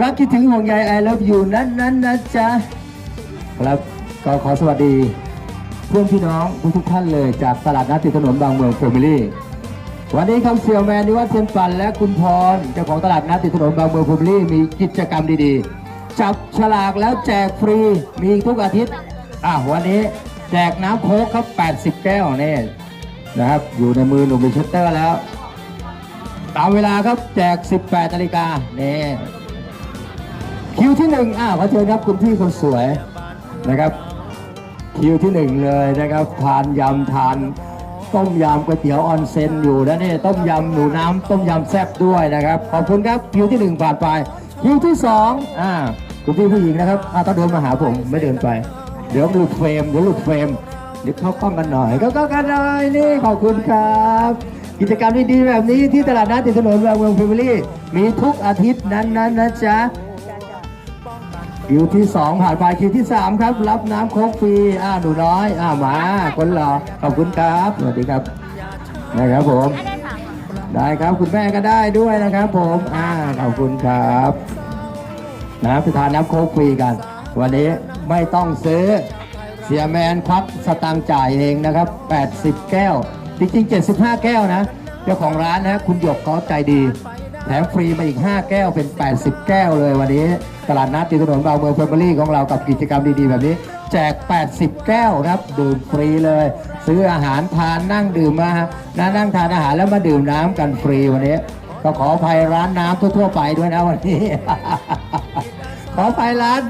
รักคิดถึงห่วงใย I love you นั้นนั้นนะจ๊ะครับก็ขอสวัสดี เพื่อนพี่น้องทุกทุกท่านเลยจากตลาดนัดติดถนนบางเมืองเฟมิลี่วันนี้คำเซียวแมนนิวัฒน์เทียนปันและคุณพรเจ้าของตลาดนัดติดถนนบางเมืองเฟมิลี่มีกิจกรรมดีๆ จับฉลากแล้วแจกฟรีมีทุกอาทิตย์อะวันนี้แจกน้ำโค้กครับ 80 แก้วนี่นะครับ อยู่ในมือหนุ่มเบเชสเตอร์แล้ว ตามเวลาครับแจก 18นาฬิกาเนี่ย คิวที่หนึ่งอ่าขอเชิญครับคุณพี่คนสวยนะครับ คิวที่หนึ่งเลยนะครับทานยำทานต้มยำก๋วยเตี๋ยวออนเซนอยู่นะนี่ต้มยำหนูน้ำต้มยำแซ่บด้วยนะครับขอบคุณครับคิวที่หนึ่งผ่านไปคิวที่สองอ่าคุณพี่ผู้หญิงนะครับอ่าต้องเดินมาหาผมไม่เดินไป เดี๋ยวหลุดเฟรมเดี๋ยวหลุดเฟรมเดี๋ยวเข้ากล้องกันหน่อยเข้ากล้องกันหน่อยนี่ขอบคุณครับกิจกรรมดีๆแบบนี้ที่ตลาดนัดติดถนนบางเมืองฟิวลี่มีทุกอาทิตย์นั้นๆนะจ๊ะ คิวที่สองผ่านไปคิวที่สามครับ รับน้ำโคกฟรีอ่าหนูน้อยอ่ามาคนหล่อขอบคุณครับสวัสดีครับนะครับผม ได้ครับคุณแม่ก็ได้ด้วยนะครับผมอ่าขอบคุณครับนะไปทานน้ำโคกฟรีกัน วันนี้ไม่ต้องซื้อเสียแมนควักสตางค์จ่ายเองนะครับ 80 แก้ว จริงๆ 75 แก้วนะ เจ้าของร้านนะ คุณหยกเขาใจดี แถมฟรีมาอีก 5 แก้วเป็น 80 แก้วเลยวันนี้ ตลาดนัดติดถนนบางเมืองเฟมิลี่ของเรากับกิจกรรมดีๆ แบบนี้ แจก 80 แก้วนะครับ ดื่มฟรีเลย ซื้ออาหารทานนั่งดื่มมานะนั่งทานอาหารแล้วมาดื่มน้ำกันฟรีวันนี้ก็ขออภัยร้านน้ำทั่ว ๆ ไปด้วยนะวันนี้ ขออภัยร้าน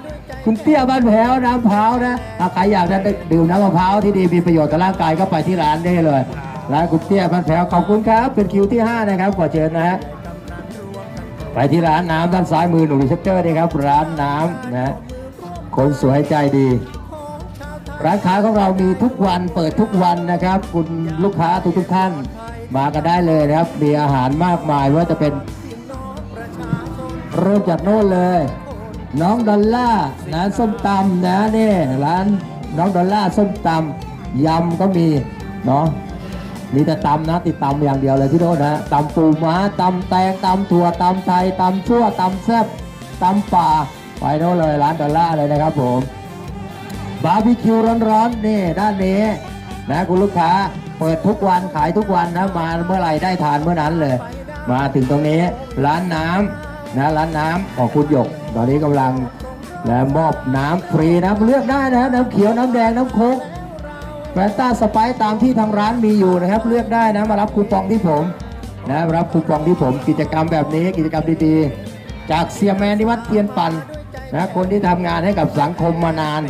คุณเตี้ยบ้านแพ้วน้ำมะพร้านะถ้าใครอยากจะดื่มน้ำมะพร้าวที่ดีมีประโยชน์ต่อร่างกายก็ไปที่ร้านได้เลยร้านคุณเตี้ยบ้านแพ้วขอบคุณครับ เป็นคิวที่ 5 นะครับขอเชิญนะฮะ ไปที่ร้านน้ำด้านซ้ายมือหนุ่มรีเซพเตอร์นี่ครับ ร้านน้ำนะคนสวยใจดี ร้านค้าของเรามีทุกวันเปิดทุกวันนะครับ คุณลูกค้าทุกทุกท่านมากันได้เลยนะครับ มีอาหารมากมายว่าจะเป็น เริ่มจากโน่นเลย น้องดอลล่าร์นะส้มตำนะนี่ร้านน้องดอลล่าส้มตำยำก็มีเนาะ มีแต่ตำนะ ติดตำอย่างเดียวเลยที่โน่นนะตำปูม้าตำแตงตำถั่วตำไทยตำชั่วตำแซ่บตำป่าไปโน่นเลยร้านดอลล่าร์เลยนะครับผมบาร์บีคิวร้อนๆนี่ด้านนี้นะคุณลูกค้าเปิดทุกวันขายทุกวันนะมาเมื่อไหร่ได้ทานเมื่อนั้นเลย มาถึงตรงนี้ร้านน้ำนะร้านน้ำของคุณหยก ตอนนี้กำลังและมอบน้ำฟรีนะเลือกได้นะน้ำเขียวน้ำแดงน้ำโค้ก แฟนต้าสไปซ์ตามที่ทางร้านมีอยู่นะครับ เลือกได้นะมารับคูปองที่ผมนะมารับคูปองที่ผมกิจกรรมแบบนี้กิจกรรมดีๆ จากเซียแมนนิวัฒน์เทียนปันนะคนที่ทำงานให้กับสังคมมานาน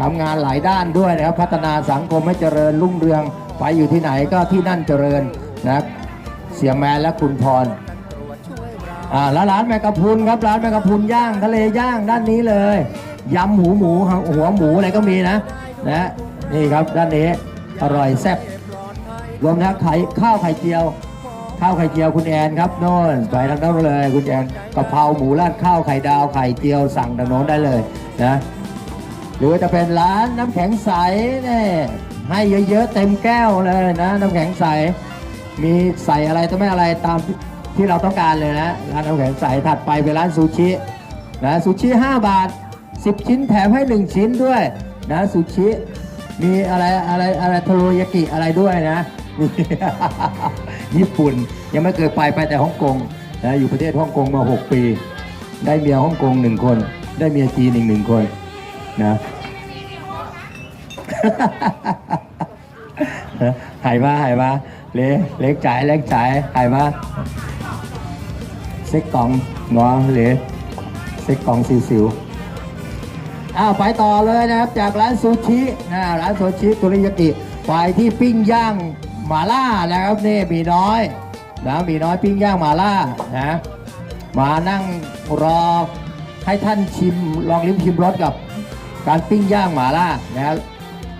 ทำงานหลายด้านด้วยนะครับ พัฒนาสังคมให้เจริญรุ่งเรืองไปอยู่ที่ไหนก็ที่นั่นเจริญนะเสียแมนและคุณพรอ่าแล้วร้านแมกกะพรุนครับร้านแมกกะพรุนย่างทะเลย่างด้านนี้เลยยำหูหมูหัวหมูอะไรก็มีนะนะ นี่ครับด้านนี้อร่อยแซ่บรวมทั้งไข่ข้าวไข่เจียว ข้าวไข่เจียวคุณแอนครับโน่นไปทางโน้นเลย คุณแอนกะเพราหมูราดข้าวไข่ดาวไข่เจียวสั่งทางโน้นได้เลยนะหรือจะเป็นร้านน้ำแข็งใสนี่ให้เยอะๆเต็มแก้วเลยนะ น้ำแข็งใสมีใส่อะไรต้องไม่อะไรตามที่ที่เราต้องการเลยนะร้านน้ำแข็งใสถัดไปเป็นร้านซูชินะซูชิ 5 บาท 10 ชิ้นแถมให้ 1 ชิ้นด้วยนะซูชิ มีอะไรอะไรอะไรโทโรยากิอะไรด้วยนะ ญี่ปุ่นยังไม่เคยไปไปแต่ฮ่องกงนะอยู่ประเทศฮ่องกงมา 6 ปี ได้เมียฮ่องกงหนึ่งคน ได้เมียจีนอีกหนึ่งคนนะหายมาหายมาเล็กเล็กจ่ายเล็กจ่ายหายมาเซ็กกล่องงอเหลเซ็กกล่องสิวสิว อ้าวไปต่อเลยนะครับ จากร้านซูชินะร้านซูชิตุริยากิไปที่ปิ้งย่างหมาล่านะครับนี่มีน้อยนะมีน้อยปิ้งย่างหมาล่านะมานั่งรอให้ท่านชิมลองลิ้มชิมรสกับการปิ้งย่างหมาล่านะครับ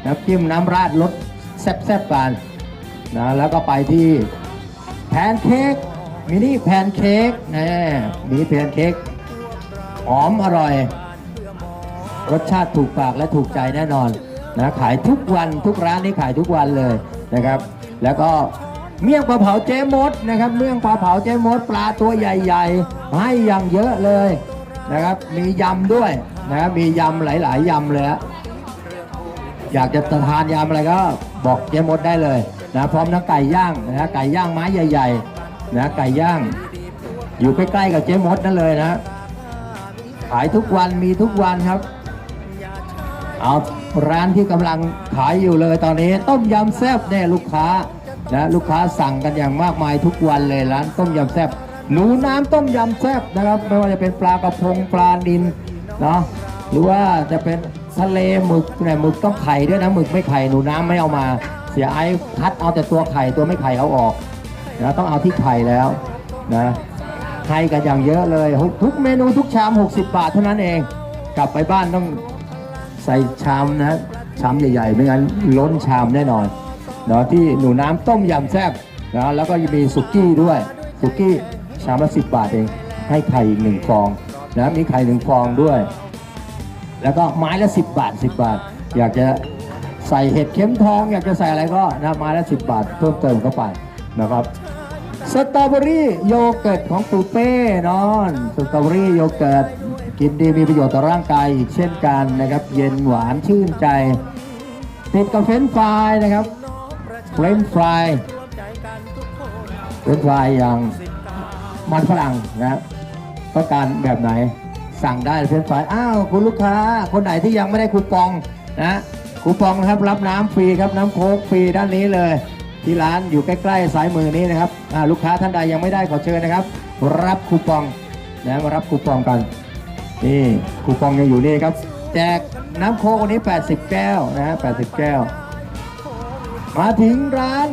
น้ำจิ้มน้ำราดรสแซ่บๆกันนะแล้วก็ไปที่แพนเค้กมินิแพนเค้กนะมินิแพนเค้กหอมอร่อย รสชาติถูกปากและถูกใจแน่นอนนะขายทุกวันทุกร้านนี่ขายทุกวันเลยนะครับ แล้วก็เมี่ยงปลาเผาเจ๊มดนะครับเมี่ยงปลาเผาเจ๊มดปลาตัวใหญ่ๆให้อย่างเยอะเลยนะครับ มียำด้วยนะครับมียำหลายๆยำเลยอยากจะทานยำอะไรก็บอกเจ๊มดได้เลยนะพร้อมทั้งไก่ย่างนะไก่ย่างไม้ใหญ่ๆนะไก่ย่าง อยู่ใกล้ๆกับเจ๊มดนั่นเลยนะขายทุกวันมีทุกวันครับ เอาร้านที่กำลังขายอยู่เลยตอนนี้ ต้มยำแซ่บเนี่ยลูกค้านะลูกค้าสั่งกันอย่างมากมายทุกวันเลยร้านต้มยำแซ่บหนูน้ำต้มยำแซ่บนะครับไม่ว่าจะเป็นปลากระพงปลาดินเนาะหรือว่าจะเป็นทะเลหมึกเนี่ยหมึกต้องไข่ด้วยนะหมึกไม่ไข่หนูน้ำไม่เอามา เสียไอ้คัดเอาแต่ตัวไข่ตัวไม่ไข่เอาออกนะต้องเอาที่ไข่แล้วนะให้กันอย่างเยอะเลย ทุกเมนูทุกชาม 60 บาทเท่านั้นเอง กลับไปบ้านต้อง ใส่ชามนะชามใหญ่ๆ ไม่งั้นล้นชามแน่นอนเนาะที่หนูน้ำต้มยำแซ่บนะแล้วก็มีสุกี้ด้วยสุกี้ชามละสิบบาทเองให้ไข่อีกหนึ่งฟองนะมีไข่หนึ่งฟองด้วย แล้วก็ไม้ละ10บาท10บาท อยากจะใส่เห็ดเข็มทอง อยากจะใส่อะไรก็นะไม้ละ10บาทเพิ่มเติมเข้าไปนะครับสตรอเบอรี่โยเกิร์ตของปูเป้นอนสตรอเบอรี่โยเกิร์ต กินดีมีประโยชน์ต่อร่างกายอีกเช่นกันนะครับ เย็นหวานชื่นใจติดกับเฟรนฟรายนะครับเฟรนฟรายเฟรนฟรายอย่างมันฝรั่งนะครับต้องการแบบไหนสั่งได้เฟรนฟรายอ้าวคุณลูกค้า คนไหนที่ยังไม่ได้คูปองนะคูปองนะครับรับน้ำฟรีครับน้ำโค้กฟรีด้านนี้เลย ที่ร้านอยู่ใกล้ๆสายมือนี้นะครับลูกค้าท่านใดยังไม่ได้ขอเชิญนะครับ รับคูปองนะมารับคูปองกัน นี่คูปองยังอยู่นี่ครับ แจกน้ำโค้กวันนี้ 80 แก้วนะฮะ80 แก้ว มาถึงร้าน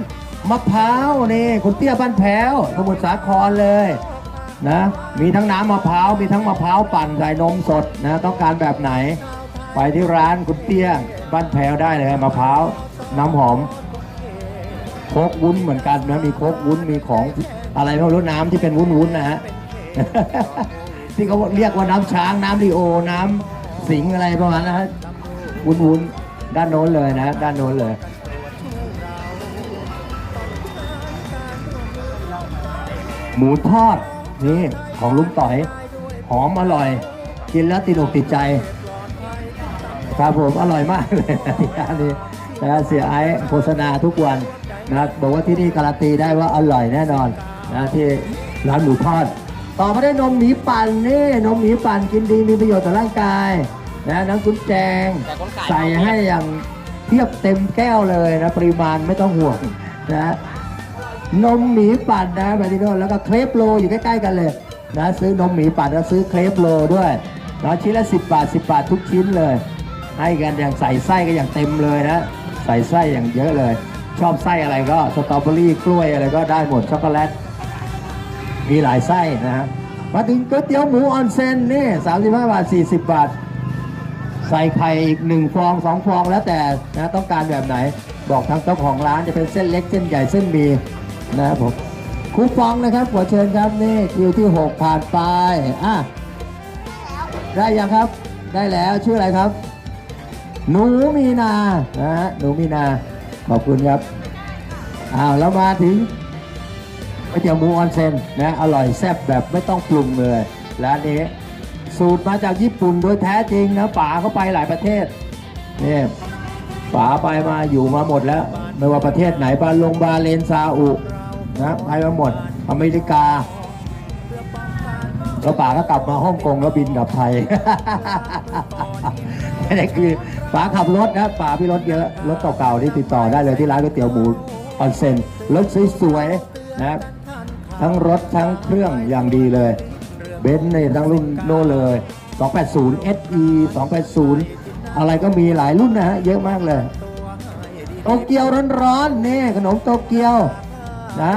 มะพร้าวนี่คุณเตี้ยบ้านแพ้วสมุทรสาครเลยนะมีทั้งน้ำมะพร้าวมีทั้งมะพร้าวปั่นใส่นมสดนะต้องการแบบไหน ไปที่ร้านคุณเตี้ยบ้านแพ้วได้เลยมะพร้าวน้ำหอมโคกวุ้นเหมือนกันนะมีโคกวุ้นมีของอะไรไม่รู้น้ำที่เป็นวุ้นวุ้นๆนะฮะ ที่เขาเรียกว่าน้ำช้างน้ำลีโอ น้ำสิงอะไรประมาณนั้นนะฮะวุ้นวุ้นๆด้านโน้นเลยนะด้านโน้นเลยหมูทอดนี่ของลุงต่อย หอมอร่อย กินแล้วติดอกติดใจครับผมอร่อยมากเลยที่ร้านนี้นะเสียไอ้โฆษณาทุกวันนะบอกว่าที่นี่การันตีได้ว่าอร่อยแน่นอนนะที่ร้านหมูทอด ต่อมาได้นมหมีปั่นนี่นมหมีปั่นกินดีมีประโยชน์ต่อร่างกายนะน้ำกุนแจงใส่ให้อย่างเทียบเต็มแก้วเลยนะปริมาณไม่ต้องห่วงนะนมหมีปั่นนะแบบที่โน่แล้วก็เครปโลอยู่ใกล้ๆกันเลยนะซื้อนมหมีปั่นแล้วซื้อเครปโลด้วยนะชิ้นละ 10 บาท 10 บาททุกชิ้นเลย ให้กันอย่างใส่ไส้ก็อย่างเต็มเลยนะ ใส่ไส้อย่างเยอะเลย ชอบไส้อะไรก็สตรอเบอรี่กล้วยอะไรก็ได้หมดช็อกโกแลต มีหลายไส้นะฮะมาถึงก๋วยเตี๋ยวหมูออนเซนนี่35บาท40บาท ใส่ไข่อีกหนึ่งฟองสองฟองแล้วแต่นะต้องการแบบไหน บอกทางเจ้าของร้านจะเป็นเส้นเล็กเส้นใหญ่เส้นมีนะครับผมคูปองนะครับขอเชิญครับนี่คิวที่6ผ่านไปอะได้ยังครับ ได้แล้วชื่ออะไรครับ หนูมีนานะฮะหนูมีนาขอบคุณครับอ้าวแล้วมาถึง ก๋วยเตี๋ยวหมูออนเซนนะอร่อยแซ่บแบบไม่ต้องปรุงเลยร้านนี้สูตรมาจากญี่ปุ่นโดยแท้จริงนะป๋าเขาไปหลายประเทศนี่ป๋าไปมาอยู่มาหมดแล้ว ไม่ว่าประเทศไหนบาลงบาเลนซาอุนะไปมาหมดอเมริกาแล้วป๋าก็กลับมาฮ่องกงแล้วบินกลับไทยนี่คือป๋าขับรถนะป๋าพี่รถเยอะรถเก่าๆที่ติดต่อได้เลยที่ร้านก๋วยเตี๋ยวหมูออนเซนรถสวยๆนะครับ ทั้งรถทั้งเครื่องอย่างดีเลยเบนซ์เนี่ยทั้งรุ่นโน่เลย 280 SE 280 อะไรก็มีหลายรุ่นนะฮะ เยอะมากเลย โตเกียวร้อนๆนี่ขนมโตเกียวนะ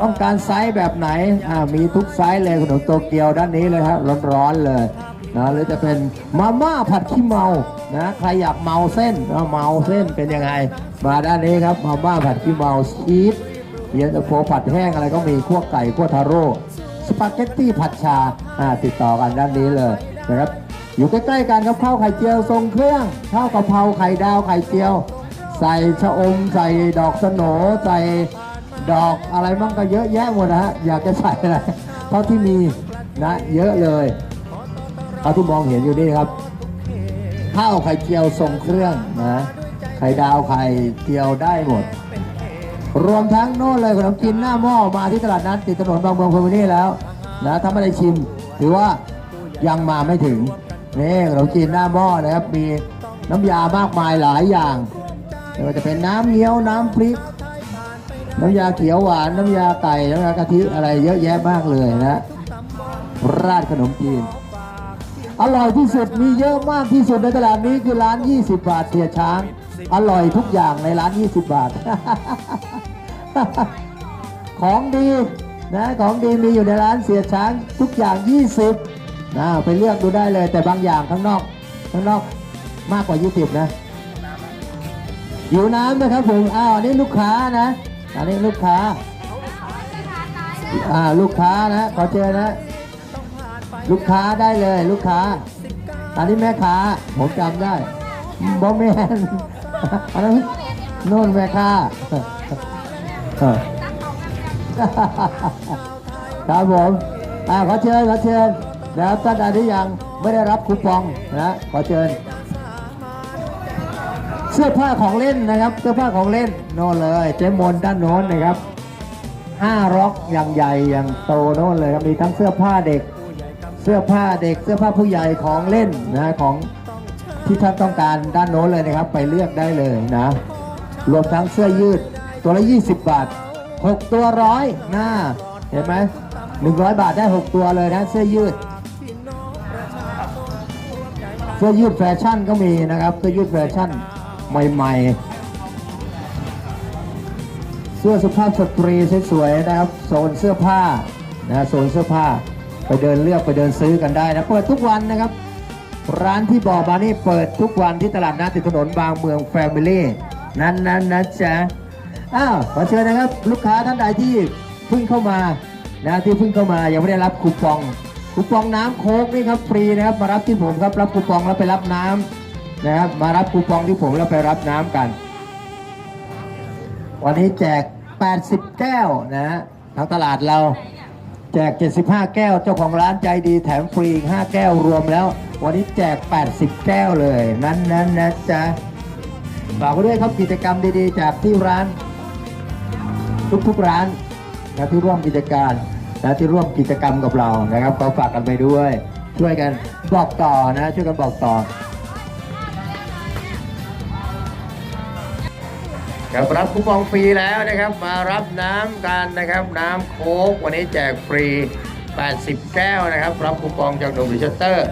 ต้องการไซส์แบบไหนอ่ามีทุกไซส์เลยขนมโตเกียวด้านนี้เลยครับร้อนๆเลยนะหรือจะเป็นมาม่าผัดขี้เมานะใครอยากเมาเส้นเอาเมาเส้นเป็นยังไง มาด้านนี้ครับมาม่าผัดขี้เมาชีส เย็นตาโฟผัดแห้งอะไรก็มีขั้วไก่ขั้วทาโร่สปาเกตตี้ผัดชาอ่าติดต่อกันด้านนี้เลยนะครับอยู่ใกล้ๆกันครับข้าวไข่เจียวทรงเครื่องข้าวกะเพราไข่ดาวไข่เจียว ใส่ชะอมใส่ดอกสโหนใส่ดอกอะไรมั่งก็เยอะแยะหมดนะฮะอยากจะใส่อะไรเท่าที่มีนะเยอะเลยเอาที่มองเห็นอยู่นี่ครับข้าวไข่เจียวทรงเครื่องนะไข่ดาวไข่เจียวได้หมด รวมทั้งโน่นเลยขนมจีนหน้าหม้อมาที่ตลาดนัดติดถนนบางเมืองพรมนี่แล้วนะถ้าไม่ได้ชิมถือว่ายังมาไม่ถึงนี่ขนมจีนหน้าหม้อนะครับมีน้ำยามากมายหลายอย่างไม่ว่าจะเป็นน้ำเงี้ยวน้ำพริก น้ำยาเขียวหวานน้ำยาไก่น้ำยากะทิอะไรเยอะแยะมากเลยนะราดขนมจีนอร่อยที่สุดมีเยอะมากที่สุดในตลาดนี้คือร้าน 20 บาทเสียช้าง อร่อยทุกอย่างในร้าน 20 บาท ของดีนะของดีมีอยู่ในร้านเสียช้างทุกอย่าง 20นะไปเลือกดูได้เลย แต่บางอย่างข้างนอกข้างนอกมากกว่า 20 นะอยู่น้ำนะครับผมอ้าวอันนี้ลูกค้านะอันนี้ลูกค้าอ่าลูกค้านะขอเชิญนะ ลูกค้าได้เลยลูกค้าอันนี้แม่ค้าผมจำได้บอมแมน อันนั้นโน่นแม่ค้าเออครับผมอ่าขอเชิญขอเชิญนะครับท่านใดที่ยังไม่ได้รับคูปองนะขอเชิญ เสื้อผ้าของเล่นนะครับ เสื้อผ้าของเล่นโน่นเลยเจ๊มนด้านโน้นนะครับห้าร็อกอย่างใหญ่อย่างโตโน่นเลยครับมีทั้งเสื้อผ้าเด็ก เสื้อผ้าเด็กเสื้อผ้าผู้ใหญ่ของเล่นนะของ ที่ท่านต้องการด้านโน้นเลยนะครับ ไปเลือกได้เลยนะรวมทั้งเสื้อยืดตัวละ 20 บาท 6 ตัวร้อยนะเห็นไหม100 บาทได้ 6 ตัวเลยนะเสื้อยืด เสื้อยืดแฟชั่นก็มีนะครับ เสื้อยืดแฟชั่นใหม่ๆ เสื้อสุภาพสตรีสวยๆนะครับโซนเสื้อผ้านะโซนเสื้อผ้าไปเดินเลือกไปเดินซื้อกันได้นะเปิดทุกวันนะครับ ร้านที่บอกมานี่เปิดทุกวันที่ตลาดนัดติดถนนบางเมืองแฟมิลี่นั้นนั้นนะจ๊ะอ้าวขอเชิญนะครับ ลูกค้าท่านใดที่เพิ่งเข้ามานะที่เพิ่งเข้ามายังไม่ได้รับคูปองคูปองน้ำโค้กนี่ครับฟรีนะครับมารับที่ผมครับรับคูปองแล้วไปรับน้ำนะครับมารับคูปองที่ผมแล้วไปรับน้ำกัน วันนี้แจก 80 แก้วนะฮะทางตลาดเรา แจก 75 แก้ว เจ้าของร้านใจดีแถมฟรีอีก5แก้วรวมแล้ว วันนี้แจก 80 แก้วเลย นั้นนั้นนะจ๊ะฝากไว้ด้วยครับกิจกรรมดีๆ จากที่ร้าน ทุกๆร้านนะที่ร่วมกิจการนะที่ร่วมกิจกรรมกับเรานะครับก็ฝากกันไปด้วย ช่วยกันบอกต่อนะ ช่วยกันบอกต่อ ครับรับคูปองฟรีแล้วนะครับ มารับน้ำกันนะครับ น้ำโค้กวันนี้แจกฟรี 80 แก้วนะครับ รับคูปองจากหนุ่มดิจิเตอร์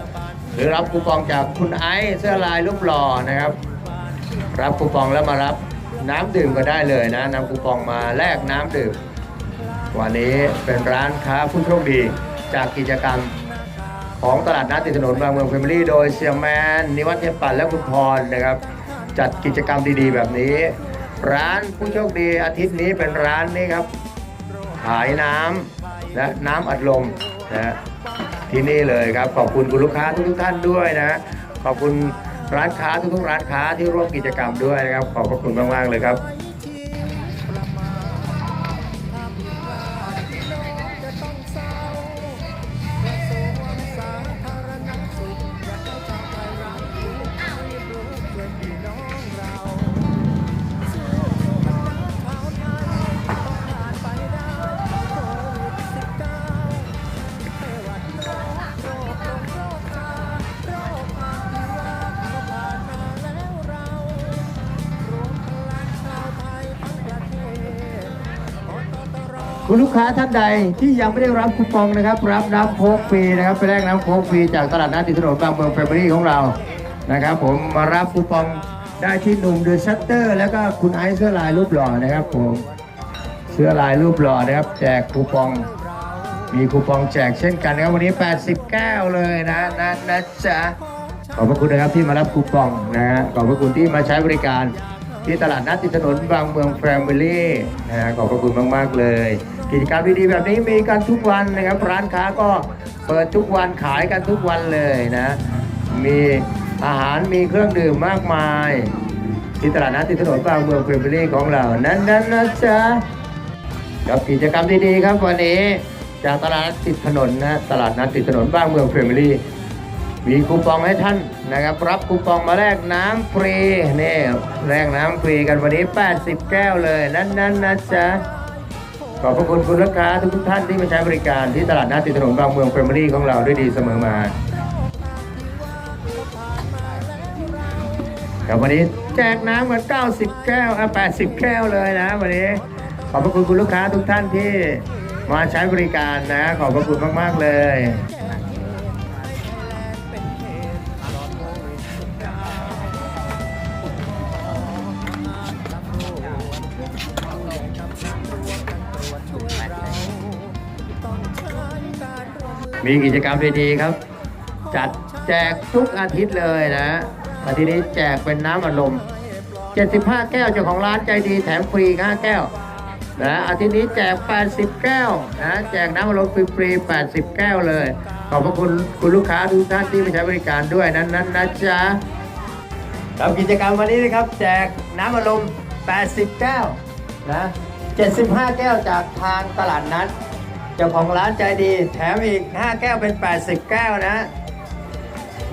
หรือรับคูปองจากคุณไอซ์เสื้อลายรูปหล่อนะครับ รับคูปองแล้วมารับน้ำดื่มก็ได้เลยนะนำคูปองมาแลกน้ำดื่มวันนี้เป็นร้านค้าผู้โชคดีจากกิจกรรมของตลาดนัดติดถนนบางเมืองแฟมิลี่โดยเซียแมนนิวัฒน์เทพปันและคุณพรนะครับ จัดกิจกรรมดีๆ แบบนี้ ร้านผู้โชคดีอาทิตย์นี้เป็นร้านนี้ครับ ขายน้ำและน้ำอัดลมนะที่นี่เลยครับ ขอบคุณคุณลูกค้าทุกๆท่านด้วยนะ ขอบคุณร้านค้าทุกๆร้านค้าที่ร่วมกิจกรรมด้วยนะครับ ขอบพระคุณมากๆเลยครับ คุณลูกค้าท่านใดที่ยังไม่ได้รับคูปองนะครับ รับน้ำโค้กฟรีนะครับไปแลกน้ำโค้กฟรีจากตลาดนัดติดถนนบางเมืองแฟมิลี่ของเรานะครับผมมารับคูปองได้ที่หนุ่มเดอะชัตเตอร์ แล้วก็คุณไอซ์เสื้อลายรูปหล่อนะครับผมเสื้อลายรูปหล่อนะครับ แจกคูปอง มีคูปองแจกเช่นกันนะครับวันนี้ 80แก้วเลยนะนะนะจ๊ะขอบพระคุณนะครับที่มารับคูปองนะฮะขอบพระคุณที่มาใช้บริการที่ตลาดนัดติดถนนบางเมืองแฟมิลี่นะฮะขอบพระคุณมาก ๆ เลย กิจกรรมดีๆแบบนี้มีกันทุกวันนะครับ ร้านค้าก็เปิดทุกวันขายกันทุกวันเลยนะ มีอาหารมีเครื่องดื่มมากมาย ที่ตลาดนัดติดถนนบางเมืองแฟมิลี่ของเรา นั้นนั้นนะจ๊ะกับกิจกรรมดีๆครับวันนี้จากตลาดนัดติดถนนนะตลาดนัดติดถนนบ้านเมืองเฟมิลี่มีคูปองให้ท่านนะครับ รับคูปองมาแลกน้ำฟรีนี่แลกน้ำฟรีกันวันนี้ 80 แก้วเลย นั่นๆนนะจ๊ะ ขอบพระคุณคุณลูกค้าทุกท่านที่มาใช้บริการที่ตลาดนัดติดถนนบางเมืองเฟรมรี่ของเราด้วยดีเสมอมาครับวันนี้แจกน้ำกัน90 แก้วอะ80 แก้วเลยนะวันนี้ ขอบพระคุณคุณลูกค้าทุกท่านที่มาใช้บริการนะ ขอบพระคุณมาก ๆ เลย มีกิจกรรมดีๆครับ จัดแจกทุกอาทิตย์เลยนะอาทิตย์นี้แจกเป็นน้ำอัดลม 75 แก้วเจ้าของร้านใจดีแถมฟรี5แก้วนะอาทิตย์นี้แจก 80 แก้วนะแจกน้ำอัดลมฟรีๆ80 แก้วเลย ขอบพระคุณคุณลูกค้าทุกท่านที่มาใช้บริการด้วยนั้นๆนนะจ๊ะครับกิจกรรมวันนี้นะครับ แจกน้ำอัดลม80 แก้วนะ75 แก้วจากทางตลาดนัด เจ้าของร้านใจดี แถมอีก 5 แก้วเป็น 80 แก้วนะ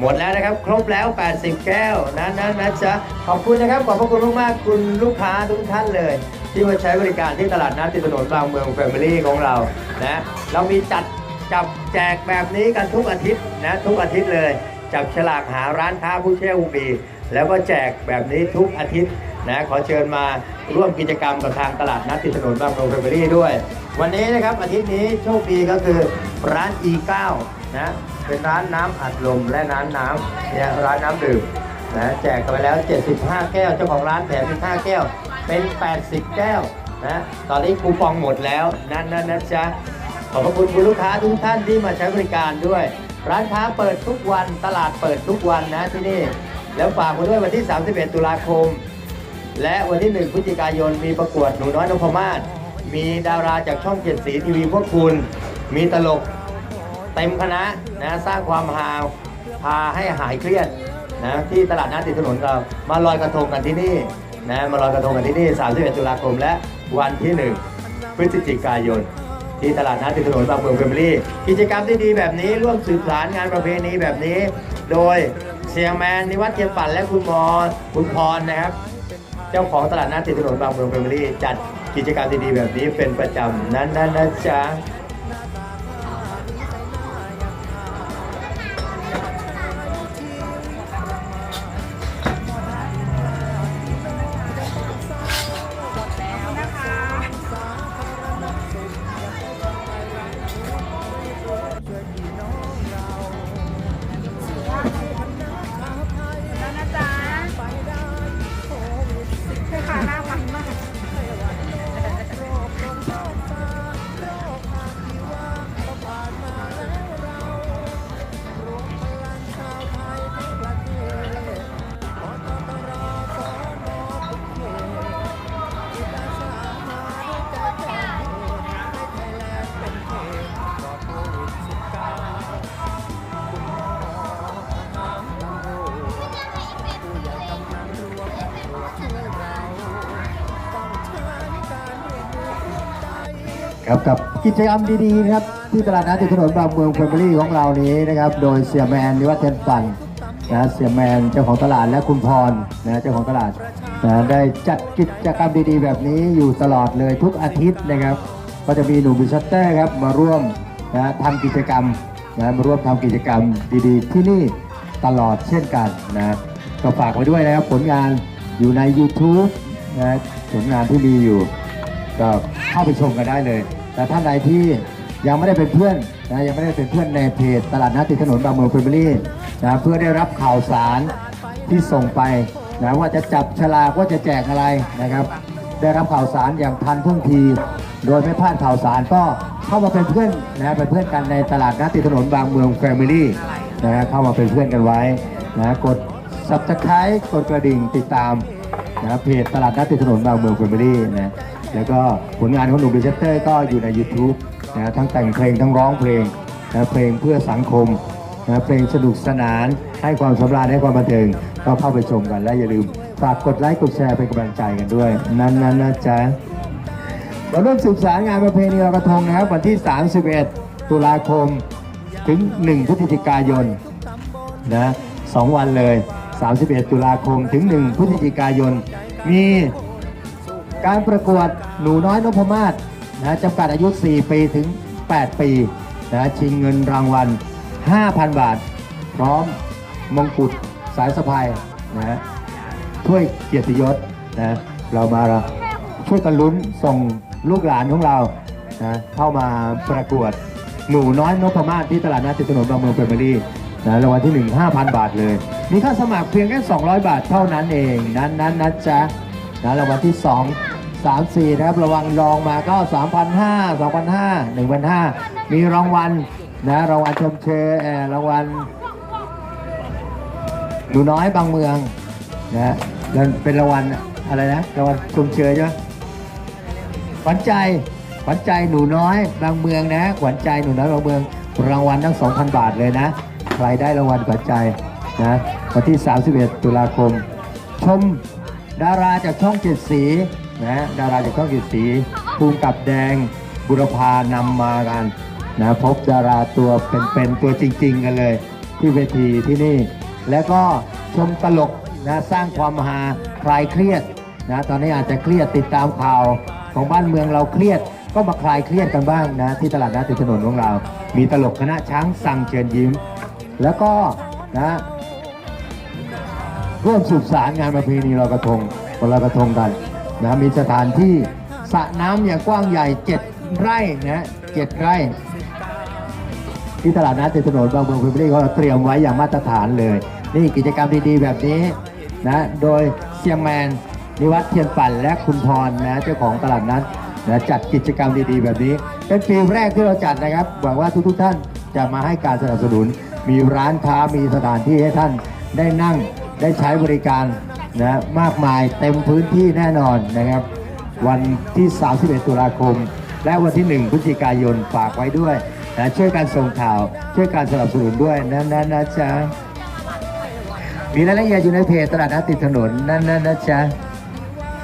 หมดแล้วนะครับ ครบแล้ว 80 แก้วนะนะนะจ๊ะขอบคุณนะครับ ขอบพระคุณมากๆคุณลูกค้าทุกท่านเลย ที่มาใช้บริการที่ตลาดนัดติดถนนบางเมืองแฟมิลี่ของเรานะเรามีจัดจับแจกแบบนี้กันทุกอาทิตย์นะทุกอาทิตย์เลย จับฉลากหาร้านค้าผู้เชี่ยวดีแล้วก็แจกแบบนี้ทุกอาทิตย์นะขอเชิญมาร่วมกิจกรรมกับทางตลาดนัดติดถนนบางเมืองแฟมิลี่ด้วย วันนี้นะครับอาทิตย์นี้โชคดีก็คือร้าน E9 นะเป็นร้านน้ำอัดลมและน้ำน้ำเนี่ยร้านน้ำดื่มนะแจกกันไปแล้ว 75 แก้ว เจ้าของร้านแถมอีก5แก้ว เป็น 80 แก้วนะตอนนี้คูปองหมดแล้วนั่นนั่นนะจ๊ะขอบพระคุณคุณลูกค้าทุกท่านที่มาใช้บริการด้วย ร้านค้าเปิดทุกวันตลาดเปิดทุกวันนะที่นี่ แล้วฝากมาด้วยวันที่ 31 ตุลาคม และวันที่ 1 พฤศจิกายนมีประกวดหนูน้อยนพมาศ มีดาราจากช่องเจ็ดสีทีวีพวกคุณ มีตลกเต็มคณะนะสร้างความฮาพาให้หายเครียดนะที่ตลาดนัดติดถนนเรามาลอยกระทงกันที่นี่นะมาลอยกระทงกันที่นี่ 31 ตุลาคมและวันที่ 1 พฤศจิกายน ที่ตลาดนัดติดถนนบางเมืองเฟมิลี่กิจกรรมที่ดีแบบนี้ร่วมสืบสารงานประเพณีแบบนี้ โดยเสียงแมนนิวัฒน์เทียมปั่นและคุณมอคุณพรนะครับ เจ้าของตลาดนัดติดถนนบางเมืองเฟมิลี่จัด กิจกรรมดีๆแบบนี้เป็นประจำนั้นๆนะจ๊ะ ครับกับกิจกรรมดีๆนะครับที่ตลาดนัดติดถนนบางเมืองแฟมิลี่ของเรานี้นะครับโดยเสียแมนนิวัฒน์เทนฟันนะเสียแมนเจ้าของตลาดและคุณพรนะเจ้าของตลาดนะได้จัดกิจกรรมดีๆ แบบนี้อยู่ตลอดเลยทุกอาทิตย์นะครับ ก็จะมีหนุ่มบิชัตเตอร์ครับมาร่วมนะทำกิจกรรมนะมาร่วมทำกิจกรรมดีๆ ที่นี่ตลอดเช่นกันนะก็ฝากไว้ด้วยนะครับผลงานอยู่ใน YouTube นะผลงานที่มีอยู่ก็เข้าไปชมกันได้เลย แต่ท่านใดที่ยังไม่ได้เป็นเพื่อนนะยังไม่ได้เป็นเพื่อนในเพจตลาดนัดติดถนนบางเมืองเฟมิลี่นะเพื่อได้รับข่าวสารที่ส่งไปนะว่าจะจับฉลากว่าจะแจกอะไรนะครับ ได้รับข่าวสารอย่างทันท่วงที โดยไม่พลาดข่าวสารก็เข้ามาเป็นเพื่อนนะเป็นเพื่อนกันในตลาดนัดติดถนนบางเมืองแฟมิลี่นะฮะเข้ามาเป็นเพื่อนกันไว้นะกด subscribe กดกระดิ่งติดตามนะเพจตลาดนัดติดถนนบางเมืองแฟมิลี่นะ แล้วก็ผลงานของหนุ่มดีเจเตอร์ก็อยู่ใน YouTube นะทั้งแต่งเพลงทั้งร้องเพลงนะเพลงเพื่อสังคมนะเพลงสนุกสนาน ให้ความสำราญให้ความบันเทิงก็เข้าไปชมกันและอย่าลืมฝากกดไลค์กดแชร์เป็นกำลังใจกันด้วย นั้นๆนนะจ๊ะมาเริ่มสืบสารงานประเพณีลอยกระทงนะครับ วันที่ 31 ตุลาคมถึง 1 พฤศจิกายนนะสองวันเลย 31 ตุลาคมถึง 1 พฤศจิกายนมี การประกวดหนูน้อยนพมาศนะจำกัดอายุ 4 ปีถึง 8 ปีนะชิงเงินรางวัล 5,000 บาท พร้อมมงกุฎสายสะพายนะถ้วยเกียรติยศนะเรามาช่วยกันลุ้นส่งลูกหลานของเรานะเข้ามาประกวดหนูน้อยนพมาศที่ตลาดนัดติดถนนบางเมืองเฟรมลี่นะรางวัลที่ 1 5,000 บาทเลย มีค่าสมัครเพียงแค่ 200 บาทเท่านั้นเองนั้นนั้นนะจ๊ะนะรางวัลที่ 2 3 4นะครับระวังรองมาก็3,500 2,500 1,500มีรางวัลนะรางวัลชมเชยรางวัลหนูน้อยบางเมืองนะแล้วเป็นรางวัลอะไรนะรางวัลชมเชยใช่ไหมขวัญใจขวัญใจหนูน้อยบางเมืองนะขวัญใจหนูน้อยบางเมืองรางวัลทั้ง2,000บาทเลยนะใครได้รางวัลขวัญใจนะวันที่ 31 ตุลาคม ชมดาราจากช่องเจ็ดสี นะดาราจากช่องเจ็ดสีภูมิกับแดงบุรพานำมากันนะพบดาราตัวเป็นๆตัวจริง ๆ กันเลย ที่เวทีที่นี่ แล้วก็ชมตลกนะสร้างความฮาคลายเครียดนะตอนนี้อาจจะเครียดติดตามข่าวของบ้านเมืองเราเครียดก็มาคลายเครียดกันบ้างนะที่ตลาดนัดติดถนนของเรา มีตลกคณะช้างสั่งเชิญยิ้ม แล้วก็นะร่วมสืบสารงานประเพณีลอยกระทงวันลอยกระทงกัน นะมีสถานที่สระน้ำอย่างกว้างใหญ่7ไร่นะเจ็ดไร่ ที่ตลาดนัดติดถนนบางเมืองพิมพ์เขาเตรียมไว้อย่างมาตรฐานเลย นี่กิจกรรมดีๆ แบบนี้นะโดยเซียงแมนนิวัฒน์เทียนปั่นและคุณพรนะเจ้าของตลาดนัดนะจัดกิจกรรมดีๆ แบบนี้ เป็นปีแรกที่เราจัดนะครับหวังว่าทุกๆท่านจะมาให้การสนับสนุน มีร้านค้ามีสถานที่ให้ท่านได้นั่งได้ใช้บริการ นะมากมายเต็มพื้นที่แน่นอนนะครับ วันที่ 31 ตุลาคม และวันที่ 1 พฤศจิกายนฝากไว้ด้วยนะช่วยการส่งข่าวช่วยการสนับสนุนด้วยนั่นนะนะจ๊ะมีรายละเอียดอยู่ในเพจตลาดนัดติดถนนนั่นนะนะจ๊ะ